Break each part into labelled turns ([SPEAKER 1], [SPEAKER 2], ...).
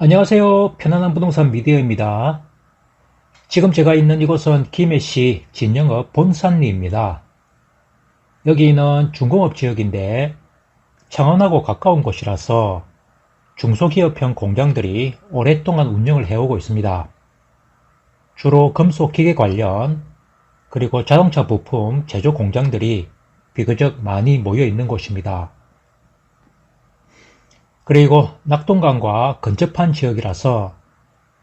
[SPEAKER 1] 안녕하세요. 편안한 부동산 미디어입니다. 지금 제가 있는 이곳은 김해시 진영읍 본산리입니다. 여기는 중공업 지역인데 창원하고 가까운 곳이라서 중소기업형 공장들이 오랫동안 운영을 해오고 있습니다. 주로 금속 기계 관련 그리고 자동차 부품 제조 공장들이 비교적 많이 모여 있는 곳입니다. 그리고 낙동강과 근접한 지역이라서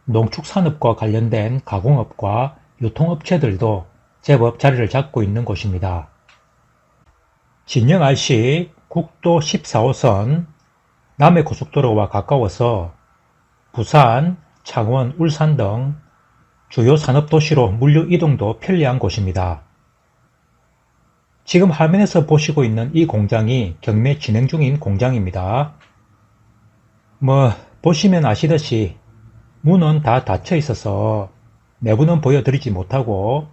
[SPEAKER 1] 농축산업과 관련된 가공업과 유통업체들도 제법 자리를 잡고 있는 곳입니다. 진영 RC 국도 14호선 남해 고속도로와 가까워서 부산, 창원, 울산 등 주요 산업도시로 물류 이동도 편리한 곳입니다. 지금 화면에서 보시고 있는 이 공장이 경매 진행 중인 공장입니다. 뭐 보시면 아시듯이 문은 다 닫혀 있어서 내부는 보여드리지 못하고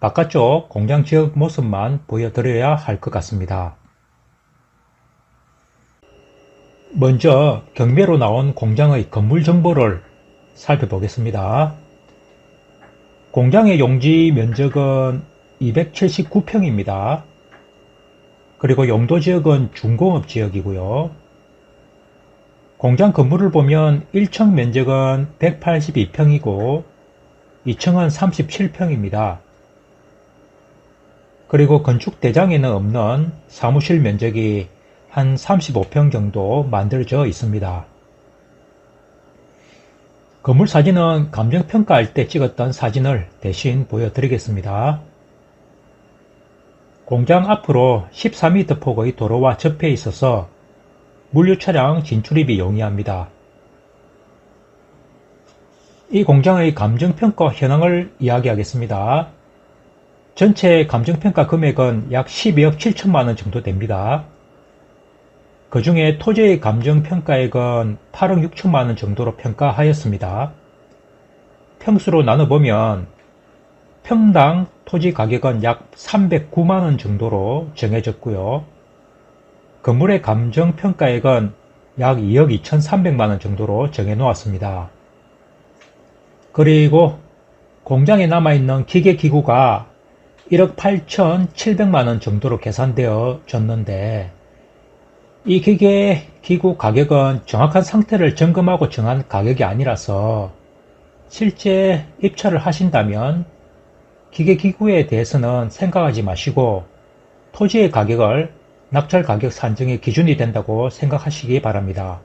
[SPEAKER 1] 바깥쪽 공장 지역 모습만 보여드려야 할 것 같습니다. 먼저 경매로 나온 공장의 건물 정보를 살펴보겠습니다. 공장의 용지 면적은 279평입니다. 그리고 용도 지역은 중공업 지역이고요. 공장 건물을 보면 1층 면적은 182평이고 2층은 37평입니다. 그리고 건축 대장에는 없는 사무실 면적이 한 35평 정도 만들어져 있습니다. 건물 사진은 감정평가할 때 찍었던 사진을 대신 보여드리겠습니다. 공장 앞으로 14m 폭의 도로와 접해 있어서 물류 차량 진출입이 용이합니다. 이 공장의 감정평가 현황을 이야기하겠습니다. 전체 감정평가 금액은 약 12억 7천만 원 정도 됩니다. 그 중에 토지의 감정평가액은 8억 6천만 원 정도로 평가하였습니다. 평수로 나눠보면 평당 토지 가격은 약 309만 원 정도로 정해졌고요. 건물의 감정평가액은 약 2억 2,300만원 정도로 정해 놓았습니다. 그리고 공장에 남아있는 기계기구가 1억 8,700만원 정도로 계산되어 졌는데 이 기계 기구 가격은 정확한 상태를 점검하고 정한 가격이 아니라서 실제 입찰을 하신다면 기계 기구에 대해서는 생각하지 마시고 토지의 가격을 낙찰 가격 산정의 기준이 된다고 생각하시기 바랍니다.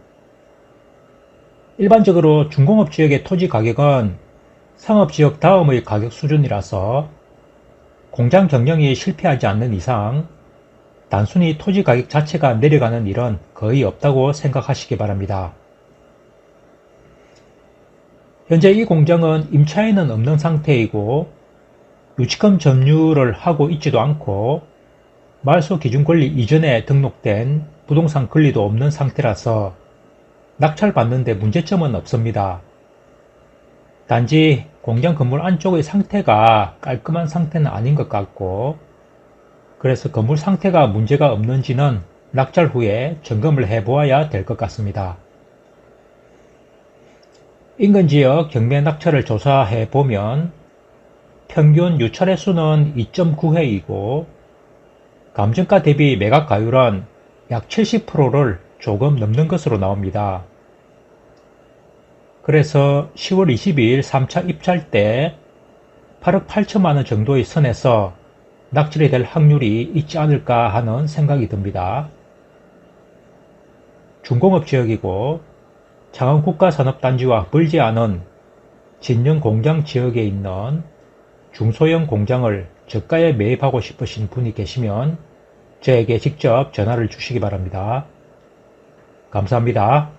[SPEAKER 1] 일반적으로 중공업 지역의 토지 가격은 상업 지역 다음의 가격 수준이라서 공장 경영이 실패하지 않는 이상 단순히 토지 가격 자체가 내려가는 일은 거의 없다고 생각하시기 바랍니다. 현재 이 공장은 임차에는 없는 상태이고 유치금 점유를 하고 있지도 않고 말소 기준 권리 이전에 등록된 부동산 권리도 없는 상태라서 낙찰받는데 문제점은 없습니다. 단지 공장 건물 안쪽의 상태가 깔끔한 상태는 아닌 것 같고 그래서 건물 상태가 문제가 없는지는 낙찰 후에 점검을 해보아야 될 것 같습니다. 인근 지역 경매 낙찰을 조사해 보면 평균 유찰의 수는 2.9회이고 감정가 대비 매각 가율은 약 70%를 조금 넘는 것으로 나옵니다. 그래서 10월 22일 3차 입찰 때 8억 8천만 원 정도의 선에서 낙찰이 될 확률이 있지 않을까 하는 생각이 듭니다. 중공업 지역이고 창원 국가산업단지와 멀지 않은 진영 공장 지역에 있는 중소형 공장을 저가에 매입하고 싶으신 분이 계시면 저에게 직접 전화를 주시기 바랍니다. 감사합니다.